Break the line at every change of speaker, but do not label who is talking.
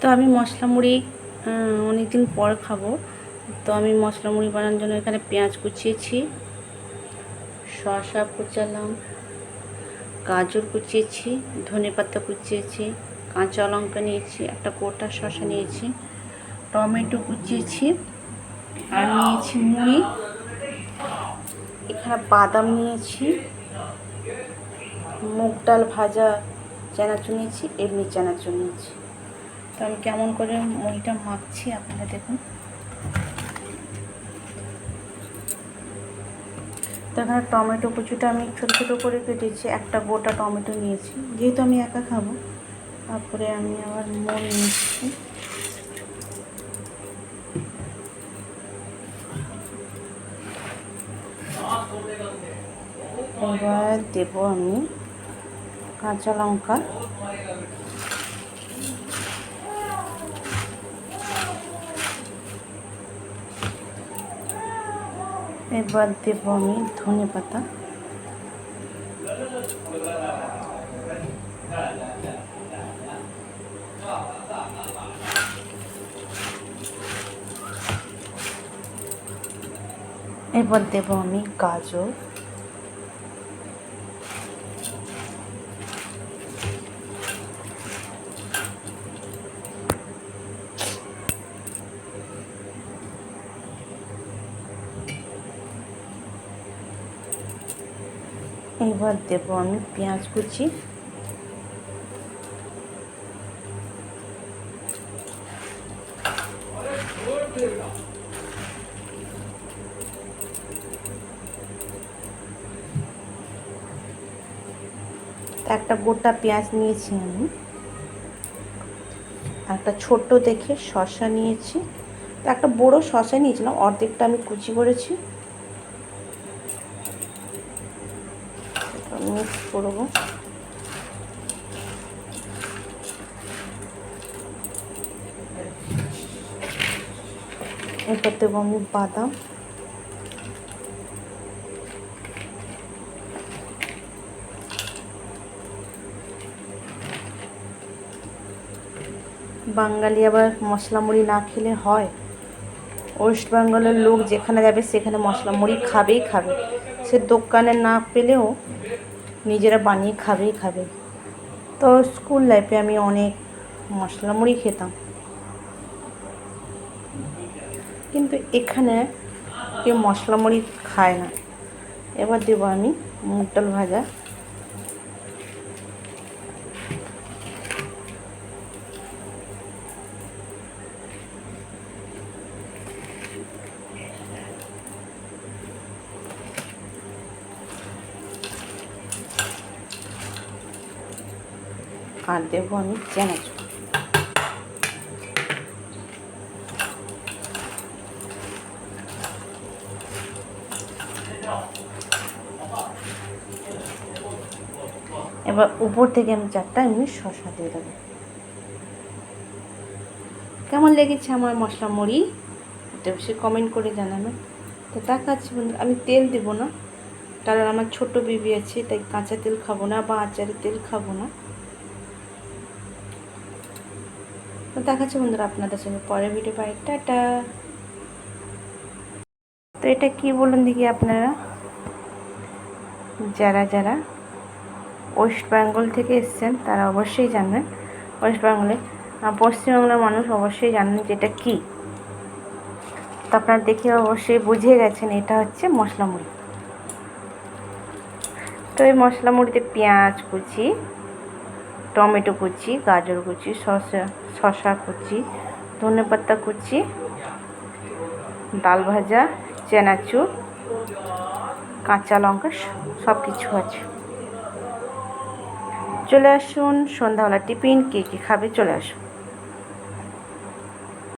তো আমি মশলা মুড়ি অনেক দিন পর খাব। তো আমি মশলা মুড়ি বানানোর জন্য এখানে পেঁয়াজ কুচিয়েছি, শসা কুচালাম, গাজর কুচিয়েছি, ধনে পাতা কুচিয়েছি, কাঁচা লঙ্কা নিয়েছি, একটা গোটা শসা নিয়েছি, টমেটো কুচিয়েছি, আর নিয়েছি মুড়ি, এখানে বাদাম নিয়েছি, মুগ ডাল ভাজা চানাচুর নিয়েছি, এমনি চানাচুর নিয়েছি। তো আমি কেমন করে মুড়িটা মাখছি আপনারা দেখুন। তো এখানে টমেটো কুচিটা আমি ছোটো ছোটো করে কেটেছি, একটা গোটা টমেটো নিয়েছি। যেহেতু আমি একা খাব, তারপরে আমি আবার মুড়ি নিচ্ছি। এবার দেবো আমি কাঁচা লঙ্কা। এবার দেবো আমি ধনে পাতা। এবার দেবো আমি গাজর। এবার দেবো আমি পেঁয়াজ কুচি। একটা গোটা পেঁয়াজ নিয়েছি আমি। একটা ছোট্ট দেখে শসা নিয়েছি। একটা বড় শসা নিয়েছিলাম, অর্ধেকটা আমি কুচি করেছি। মিক্স করব। এরপর দেবো আমি বাদাম। বাঙালি আবার মশলা মুড়ি না খেলে হয়। ওয়েস্ট বেঙ্গলের লোক যেখানে যাবে সেখানে মশলা মুড়ি খাবেই খাবে। সে দোকানে না পেলেও নিজেরা বানিয়ে খাবেই খাবে। তো স্কুল লাইফে আমি অনেক মশলা মুড়ি খেতাম। কিন্তু এখানে কেউ মশলা মুড়ি খায় না। এবার দেবো আমি মুগ ডাল ভাজা। আর দেবো আমি চানাচুর। এবার উপর থেকে আমি চারটা এমনি শশা দিয়ে দেবো। কেমন লেগেছে আমার মশলা মুড়ি? এটা সে কমেন্ট করে জানাবেন তো দেখাচ্ছি বন্ধু, আমি তেল দেবো না। কারণ আমার ছোট বেবি আছে, তাই কাঁচা তেল খাব না বা আচারের তেল খাব না। তো দেখাচ্ছি বন্ধুরা আপনাদের সঙ্গে পরের ভিডিও পাই। টাটা। তো এটা কি বলুন দেখি আপনারা? যারা যারা ওয়েস্ট বেঙ্গল থেকে এসছেন, তারা অবশ্যই জানবেন। ওয়েস্ট বেঙ্গলে পশ্চিমবাংলার মানুষ অবশ্যই জানেন যে এটা কী। তো আপনারা দেখে অবশ্যই বুঝে গেছেন এটা হচ্ছে মশলা মুড়ি তো এই মশলা মুড়িতে পেঁয়াজ কুচি টমেটো কুচি, গাজর কুচি শসা শসা কুচি, ধনে পাতা কুচি, ডাল ভাজা, চেনাচুর, কাঁচা লঙ্কা সব কিছু আছে। চলে আসুন সন্ধ্যাবেলা টিফিন, কে কী খাবে চলে আসুন।